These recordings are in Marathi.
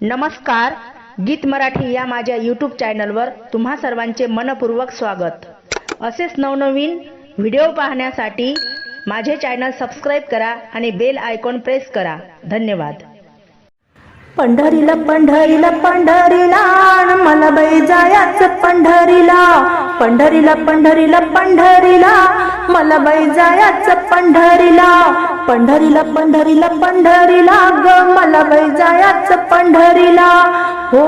नमस्कार गीत मराठी या माझ्या यूट्यूब चॅनलवर तुम्हा सर्वांचे मनपूर्वक स्वागत. असेच नवनवीन व्हिडिओ पाहण्यासाठी माझे चॅनल सबस्क्राईब करा आणि बेल आयकॉन प्रेस करा. धन्यवाद. पंढरीला पंढरीला पंढरीला आण मला बाई जायाचं पंढरीला. पंढरीला पंढरीला पंढरीला मला बाई जायाचं पंढरीला. पंढरीला पंढरीला पंढरीला ग मला बाई जायाचं पंढरीला. हो.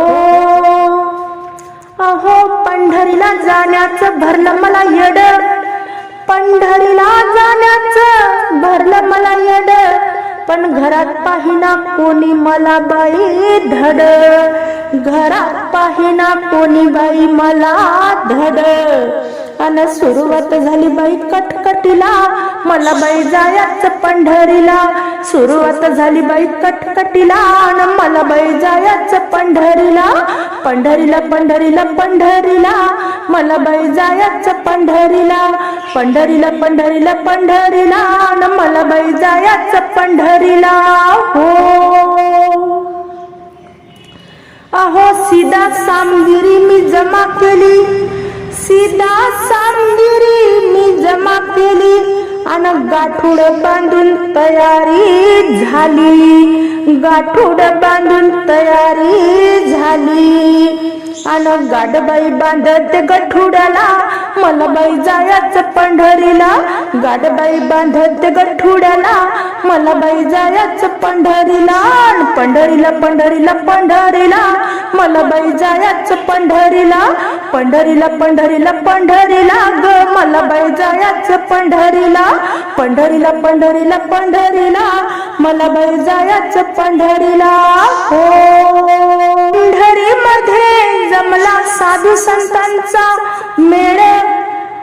अहो पंढरीला जाण्याचं भरलं मला येड. पंढरीला जाण्याचं भरलं मला येड. पण घरात पाहिना कोणी मला बाई धड. घरात पाहिना कोणी बाई मला धड. अन सुरुवात झाली बाई कटकटीला. मला बाई जायाच पंढरीला. सुरुवात झाली बाई कटकटीला अन मला बाई जायाच पंढरीला. पंढरीला पंढरीला पंढरीला. मला बाई जायाच पंढरीला. पंढरीला पंढरीला पंढरीला. अन मला बाई जायाच पंढरीला. हो. अहो सीधा सामगिरी मी जमा आणि बांधून तयारी झाली. गाठुड बांधून तयारी झाली. अन गाडबाई बांधत गठुड्याला मला बाई पंढरीला. गाडबाई बांधत गठुड्याला मला बाई पंढरीला. पंढरीला पंढरीला पंढरीला. मला बाई पंढरीला पंढरीला पंढरीला पंढरीला. ग मला पंढरीला पंढरीला पंढरीला पंढरीला मला बाई जायचं पंढरीला. हो. पंढरी मध्ये जमला साधू संतांचा मेळ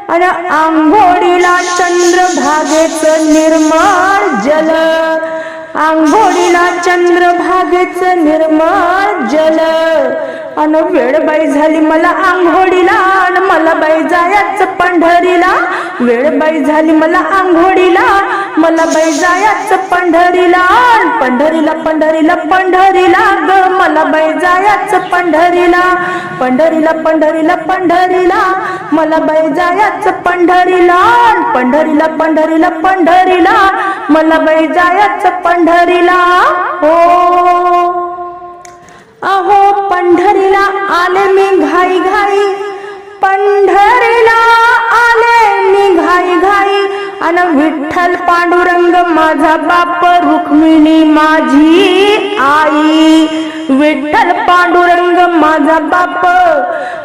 आणि आंघोळीला चंद्रभागेच निर्माण जल. आंघोळीला चंद्रभागेच निर्माण जल. अन वेळ बाई झाली मला आंघोळीला. बाई पंढरीला. वेळ बाई झाली मला आंघोळीला. मला बाई जायचं पंढरीला. पंढरीला पंढरीला पंढरीला ग. मला बाई पंढरीला. पंढरीला पंढरीला पंढरीला. मला बाई जायचं पंढरीला. पंढरीला पंढरीला पंढरीला. मला बाई जायचं पंढरीला. हो. माझा बाप रुक्मिणी माझी आई. विठ्ठल पांडुरंग माझा बाप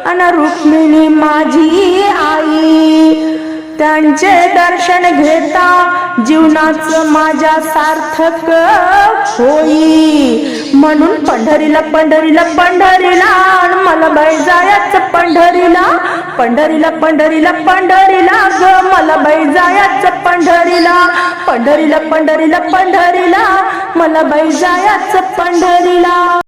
अन रुक्मिणी माझी आई. त्यांचे दर्शन घेता जीवनाचं माझ्या सार्थक होई. म्हणून पंढरीला पंढरीला पंढरीला मला पंढरीला पंढरीला पंढरीला ग. मला बाई जायचं पंढरीला. पंढरीला पंढरीला पंढरीला. मला बाई जायचं पंढरीला.